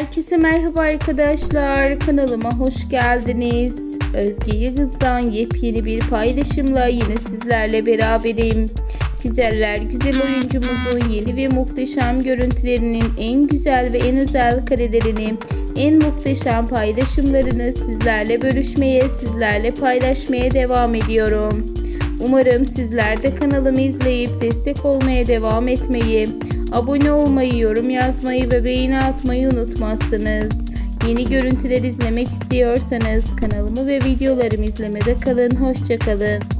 Herkese merhaba arkadaşlar. Kanalıma hoş geldiniz. Özge Yıldız'dan yepyeni bir paylaşımla yine sizlerle beraberim. Güzeller güzel oyuncumuzun yeni ve muhteşem görüntülerinin en güzel ve en özel karelerini, en muhteşem paylaşımlarını sizlerle bölüşmeye, sizlerle paylaşmaya devam ediyorum. Umarım sizler de kanalımı izleyip destek olmaya devam etmeyi, abone olmayı, yorum yazmayı ve beğeni atmayı unutmazsınız. Yeni görüntüler izlemek istiyorsanız kanalımı ve videolarımı izlemede kalın. Hoşçakalın.